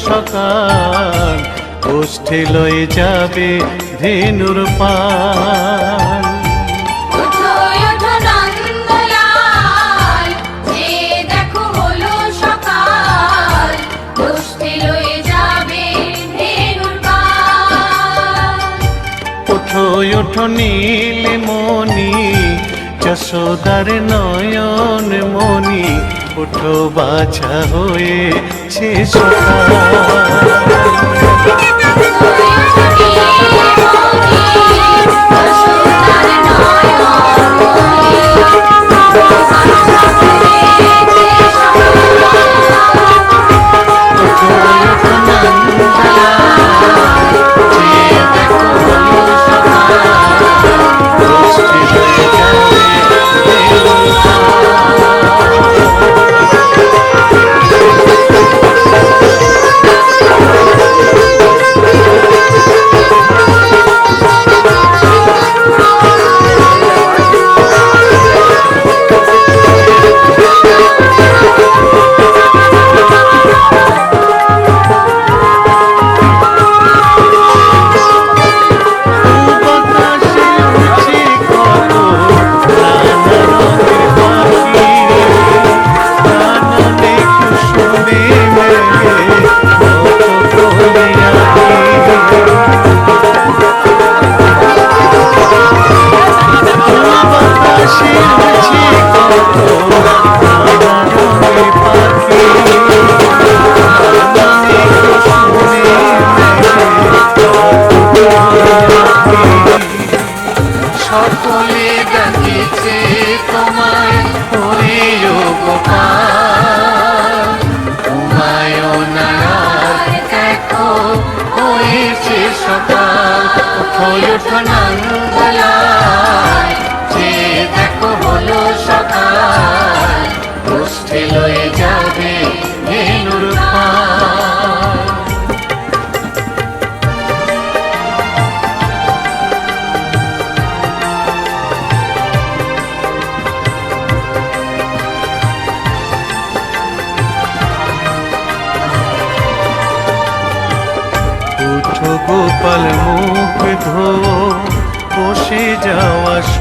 সকাল গোষ্ঠী লয়ে যাবে ধেনুর ওঠো ওঠো নীল মনি যশোদার নয়ন মনি ওঠো বাছা হয়েছে সকাল বাতাসে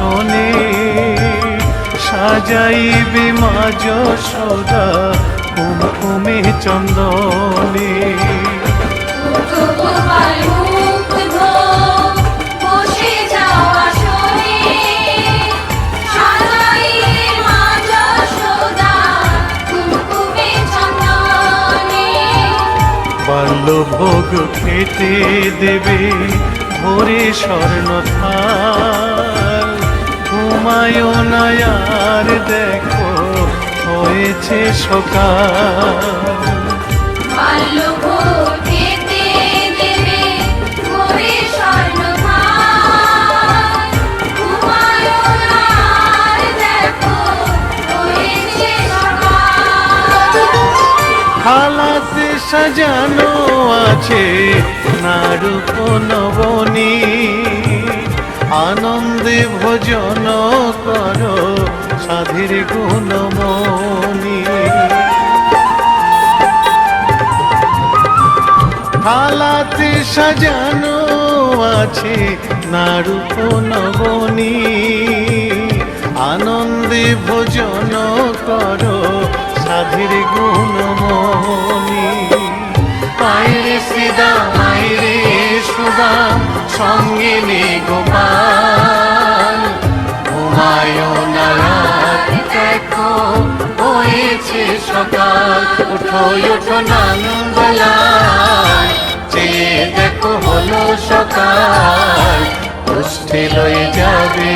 শোনে সাজাইলে মা যশোদা কুমকুমে চন্দনে। বাল্যভোগ খেতে দেবে ভোরে স্বর্ণ থাল সকাল। থালাতে সাজানো আছে নারূপ নবনী আনন্দে ভোজন করো সাধীর গুণমণি। থালাতে সাজানো আছে নারূপ নবনী। আনন্দে ভোজন করো সাধীর গুণমণি। পায়রে সিদা মায়রে সুদা, সঙ্গে হয়েছে সকাল, উঠো উঠো নন্দলাল চেয়ে দেখো হলো সকাল পুষ্টি লয়ে যাবে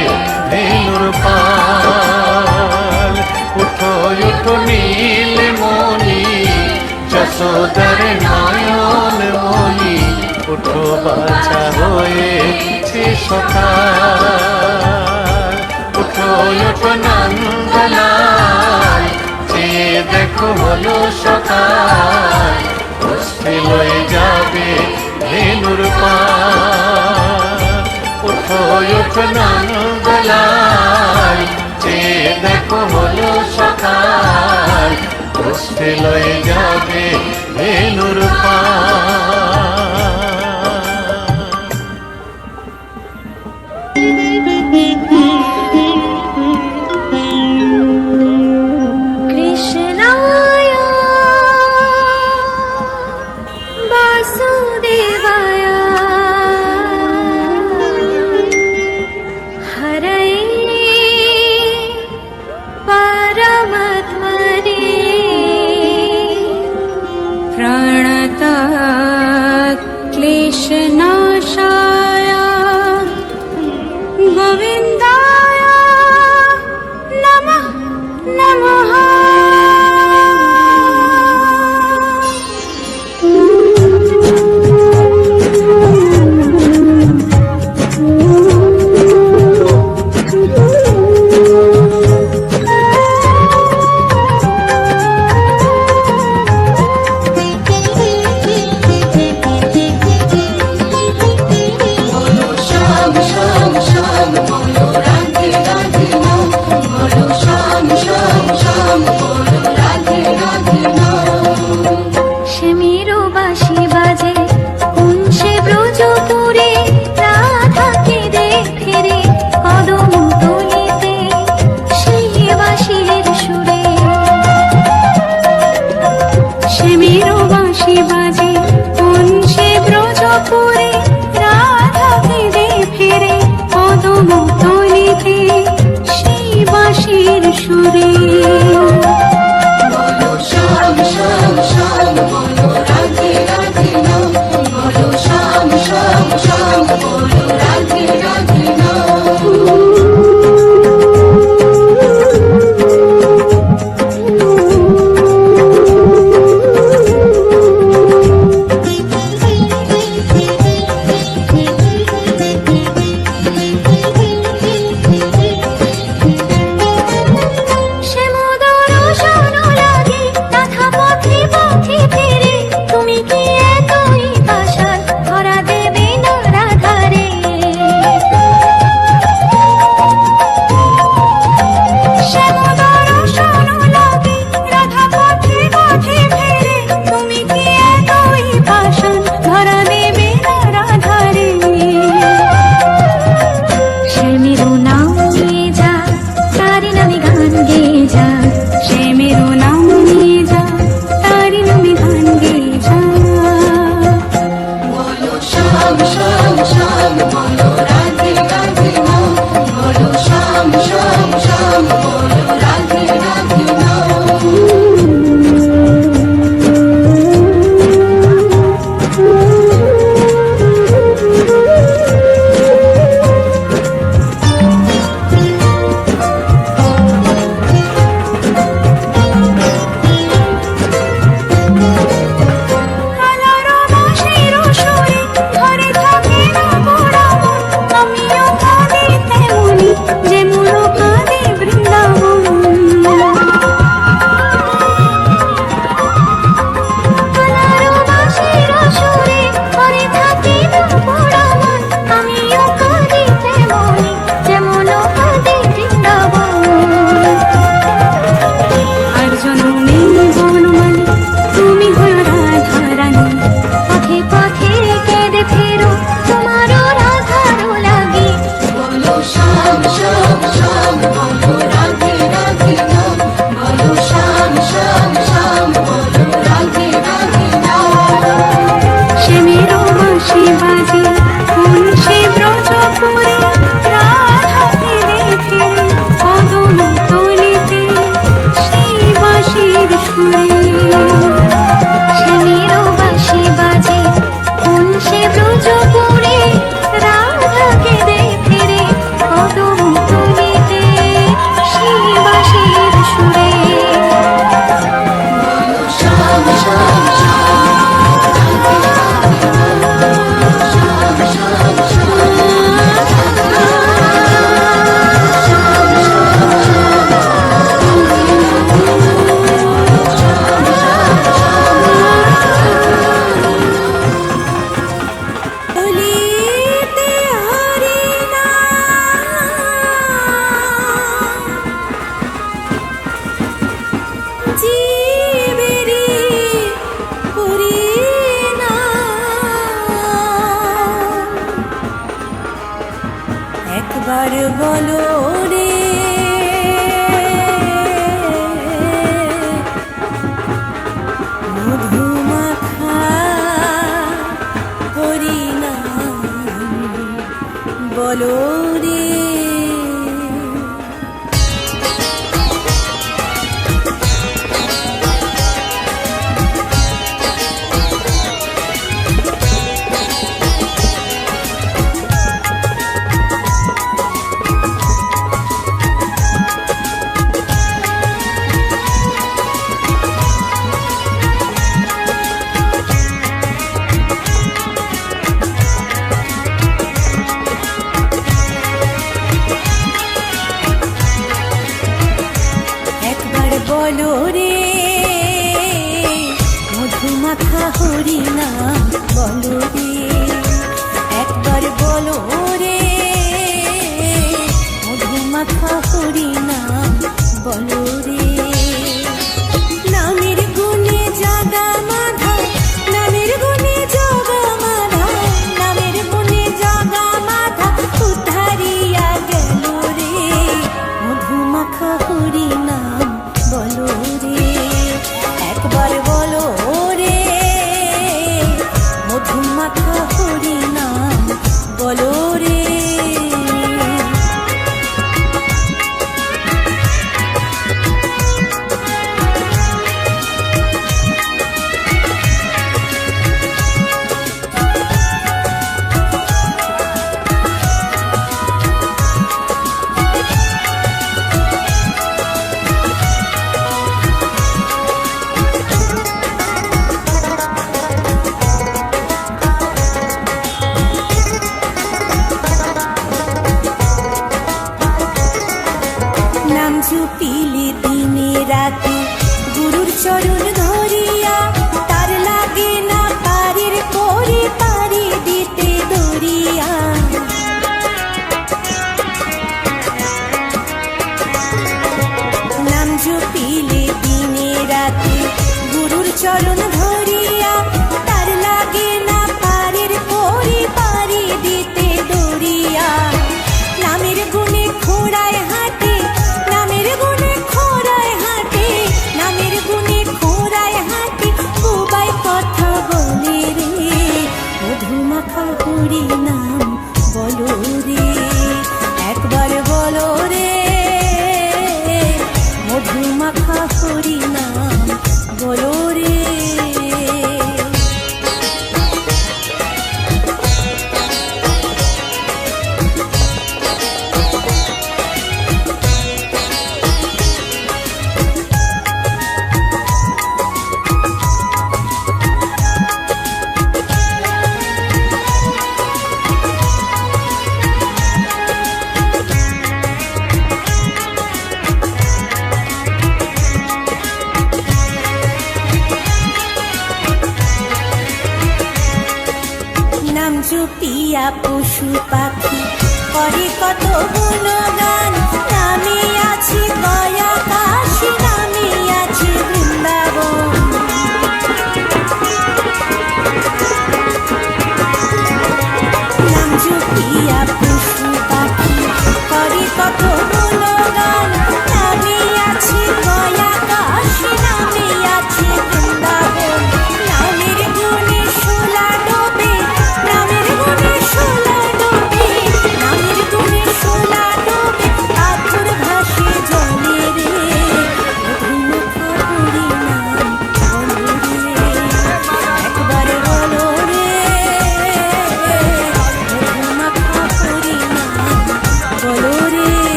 ধেনুর পাল। উঠো উঠো নীল মনি যশোদার নয়ন মনি উঠো, বাছা হয়েছে সকাল। উঠো উঠো চেয়ে দেখো হলো সকাল লয়ে যাবে ধেনুর পাল উঠো উঠো নন্দলাল চেয়ে দেখো হলো সকাল লয়ে যাবে ধেনুর পা। কৃষ্ণায়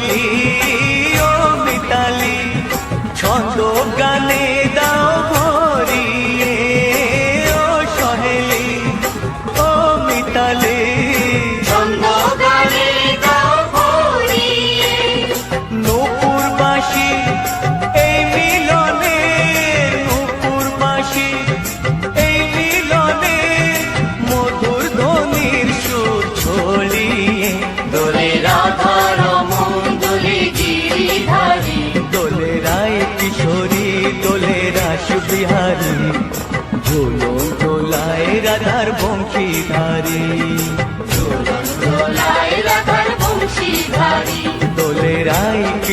मिली